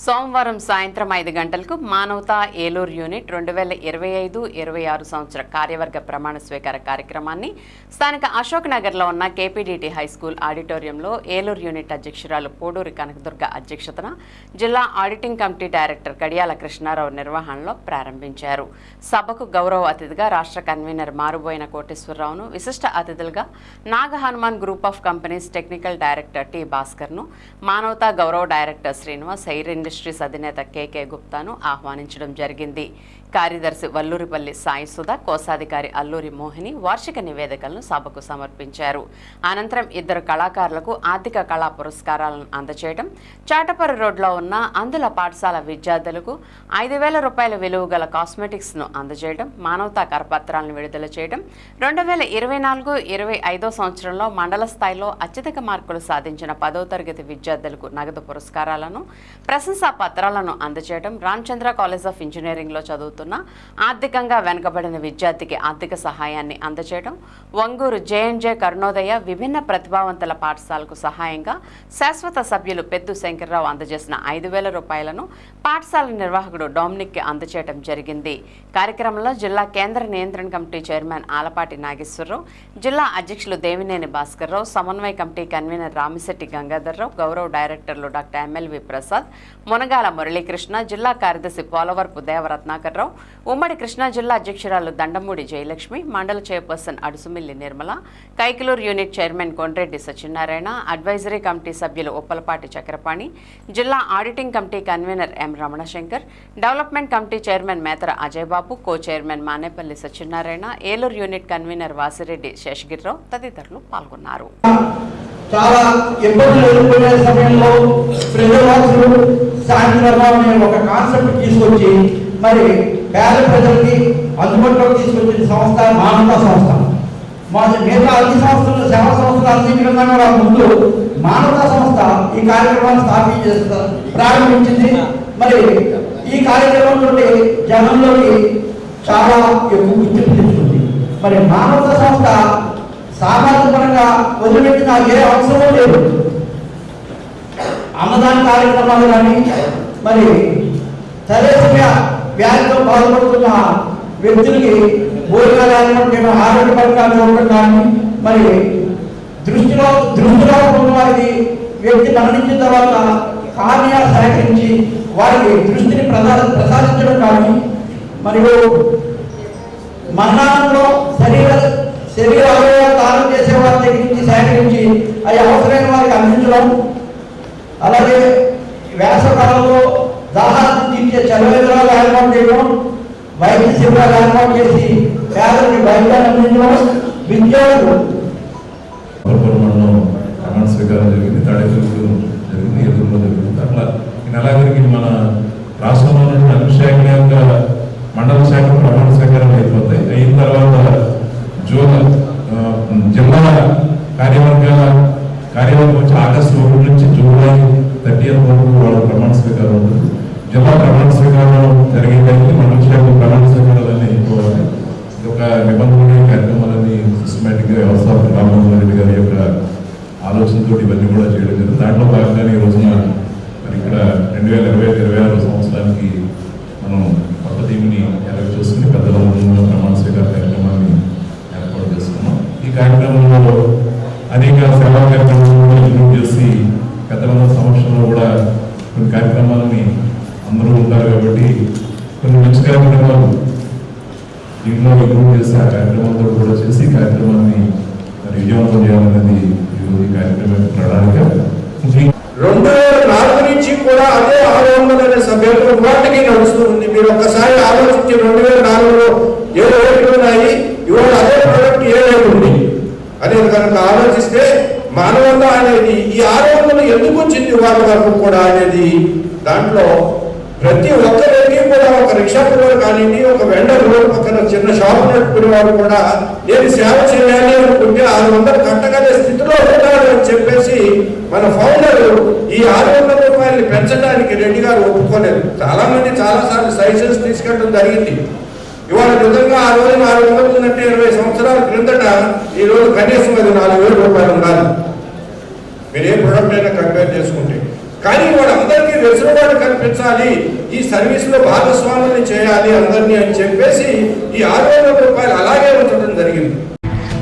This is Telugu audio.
సోమవారం సాయంత్రం ఐదు గంటలకు మానవతా ఏలూరు యూనిట్ రెండు వేల ఇరవై ఐదు ఇరవై ఆరు సంవత్సర కార్యవర్గ ప్రమాణ స్వీకార కార్యక్రమాన్ని స్థానిక అశోక్ నగర్లో ఉన్న కేపీడీటీ హై స్కూల్ ఆడిటోరియంలో ఏలూరు యూనిట్ అధ్యక్షురాలు పోడూరి కనకదుర్గ అధ్యక్షతన జిల్లా auditing committee director Kadiyala Krishnarao నిర్వహణలో ప్రారంభించారు. సభకు గౌరవ అతిథిగా రాష్ట్ర కన్వీనర్ మారుబోయిన కోటేశ్వరరావును విశిష్ట అతిథులుగా Naga Hanuman group of companies technical director T భాస్కర్ను మానవతా గౌరవ డైరెక్టర్ శ్రీనివాస్ ఎయిర్ ఇండస్ట్రీస్ అధినేత కేకే గుప్తాను ఆహ్వానించడం జరిగింది. కార్యదర్శి వల్లూరిపల్లి సాయి సుధా కోశాధికారి అల్లూరి మోహిని వార్షిక నివేదికలను సభకు సమర్పించారు. అనంతరం ఇద్దరు కళాకారులకు ఆర్థిక కళా పురస్కారాలను అందచేయడం చాటపర్రు రోడ్లో ఉన్న అందుల పాఠశాల విద్యార్థులకు ఐదు వేల రూపాయల విలువ గల కాస్మెటిక్స్ను అందజేయడం మానవతా కరపత్రాలను విడుదల చేయడం రెండు వేల ఇరవై నాలుగు ఇరవై ఐదో సంవత్సరంలో మండల స్థాయిలో అత్యధిక మార్కులు సాధించిన పదో తరగతి విద్యార్థులకు నగదు పురస్కారాలను ప్రశంసా పత్రాలను అందజేయడం రామచంద్ర కాలేజ్ ఆఫ్ ఇంజనీరింగ్లో చదువుతున్న ఆర్థికంగా వెనుకబడిన విద్యార్థికి ఆర్థిక సహాయాన్ని అందజేయడం వంగూరు జేఎన్జే కరుణోదయ విభిన్న ప్రతిభావంతుల పాఠశాలకు సహాయంగా శాశ్వత సభ్యులు పెద్దు శంకర్రావు అందజేసిన ఐదు వేల రూపాయలను పాఠశాల నిర్వాహకుడు డొమినిక్కి అందజేయడం జరిగింది. కార్యక్రమంలో జిల్లా కేంద్ర నియంత్రణ కమిటీ చైర్మన్ ఆలపాటి నాగేశ్వరరావు జిల్లా అధ్యక్షులు దేవినేని భాస్కర్రావు సమన్వయ కమిటీ కన్వీనర్ రామిశెట్టి గంగాధర్రావు గౌరవ డైరెక్టర్లు doctor M L V Prasad Munagala Muralikrishna జిల్లా కార్యదర్శి పోలవరపు దేవరత్నాకర్రావు ఉమ్మడి కృష్ణా జిల్లా అధ్యక్షురాలు దండమూడి జయలక్ష్మి మండల chairperson Adusumilli Nirmala Kaikaluru unit chairman Kondreddy Satyanarayana advisory committee సభ్యులు ఉప్పలపాటి చక్రపాణి జిల్లా auditing committee convener M Ramanashankar development committee chairman Metara Ajay Babu co chairman Manepalli Satyanarayana Eluru unit convener Vasireddy Seshagirirao తదితరులు పాల్గొన్నారు. చాలా ఇబ్బందులు ఎదుర్కొనే సమయంలో ప్రజావాసులు సాయంత్రం అనే ఒక కాన్సెప్ట్ తీసుకొచ్చి మరి పేద ప్రజలకి అందుబాటులోకి తీసుకొచ్చిన సంస్థ మానవతా సంస్థ. మా మిగతా అన్ని సంస్థలు సేవా సంస్థలు అన్నింటికన్నా ముందు మానవతా సంస్థ ఈ కార్యక్రమాన్ని స్థాపించే ప్రారంభించింది. మరి ఈ కార్యక్రమం నుండి జనంలోకి చాలా ఎక్కువ గుర్తింపు తెచ్చుకుంది. మరి మానవతా సంస్థ సామాజిక పరంగా వదిలిపెట్టి నాకు ఏ అవసరం లేదు. అన్నదాన కార్యక్రమాలు కానీ మరి తలేసమ్య వ్యాధితో బాధపడుతున్న వ్యక్తులకి భోజనాలు ఏర్పాటు చేయడం ఆరోగ్యపరంగా చూడటం కానీ మరి దృష్టిలో దృష్టిలో ఉన్నవారికి వ్యక్తి మరణించిన తర్వాత కార్యాలు సహకరించి వారికి దృష్టిని ప్రసాద ప్రసాదించడం కానీ మరియు మరణాలలో శరీర శరీర అవయవాలు దానం చేసే వారి దగ్గర నుంచి సేకరించి అవి అవసరమైన వారికి అందించడం అలాగే వేసవకాలంలో దాహాన్ని తీర్చే చలవేదనాలు చేయడం వైద్య శిబిరాలు ఏర్పాటు చేసి పేదలకు వైద్యాన్ని అందించడం విద్యార్థులు. ప్రమాణ స్వీకారం జరిగింది తాడేపల్లిలో జరిగింది ఎదురులో జరిగింది. అట్లా ఈ నెలాఖరికి మన రాష్ట్రంలో ఉన్న అన్ని యొక్క మండల శాఖ ప్రమాణ స్వీకారం అయిపోతాయి. అయిన తర్వాత జూన్ జిల్లా కూడా చేయడం జరిగింది. దాంట్లో భాగంగానే ఈ రోజున మరి ఇక్కడ రెండు వేల ఇరవై ఐదు ఇరవై ఆరు సంవత్సరానికి మనం కొత్త టీంని ఎలక్ట్ చేసుకుని ముందు ప్రమాణ స్వీకార కార్యక్రమాన్ని ఏర్పాటు చేసుకున్నాం. ఈ కార్యక్రమంలో అనేక సేవా కార్యక్రమాలను ఇంక్లూడ్ చేసి పెద్దల సమక్షంలో కూడా కొన్ని కార్యక్రమాలని అందరూ ఉంటారు కాబట్టి కొన్ని మంచి కార్యక్రమాలు దీంట్లో ఇంక్లూడ్ చేసి ఆ కార్యక్రమంతో కూడా చేసి కార్యక్రమాన్ని విజయవంతం చేయాలనేది ఈరోజు ఈ కార్యక్రమం యొక్క ప్రణాళిక ముఖ్యంగా రెండు వేల నాలుగు నుంచి కూడా అదే ఆరు వందల అనే సభ్యులు వాటికి నడుస్తూ ఉంది మీరు ఒక్కసారి ఆలోచించి రెండు వేల నాలుగులో ఏ రేట్లు ఉన్నాయి. ఇవాళ అదే ప్రొడక్ట్ ఏ రేటు ఉంది అనేది కనుక ఆలోచిస్తే మానవత అనేది ఈ ఆరోపణలు ఎందుకు వచ్చింది వాళ్ళ వరకు కూడా అనేది దాంట్లో ప్రతి ఒక్కరికి కూడా ఒక రిక్షా పిల్లలు కానివ్వండి ఒక వెండర్ రోడ్ పక్కన చిన్న షాప్ నడుపుకునే వాడు కూడా నేను సేవ చేయాలి అనుకుంటే ఆరు వందలు కట్టగలే స్థితిలో ఉన్నాడు అని చెప్పేసి మన ఫౌండర్ ఈ ఆరు వందల రూపాయలని పెంచడానికి రెడ్డి గారు ఒప్పుకోలేదు. చాలా మంది చాలా సార్లు సజెషన్స్ తీసుకెళ్ళడం జరిగింది. ఇవాళ నిజంగా ఆ రోజు నాలుగు వందలు ఉందంటే ఇరవై సంవత్సరాల క్రిందట ఈ రోజు కనీసం అది నాలుగు వేల రూపాయలు ఉండాలి. మీరు ఏ ప్రొడక్ట్ అయినా కంపేర్ చేసుకుంటే. కానీ వాళ్ళందరికీ వెసులుబాటు కల్పించాలి. ఈ సర్వీస్లో భాగస్వాముల్ని చేయాలి అందరినీ అని చెప్పేసి ఈ ఆరు వందల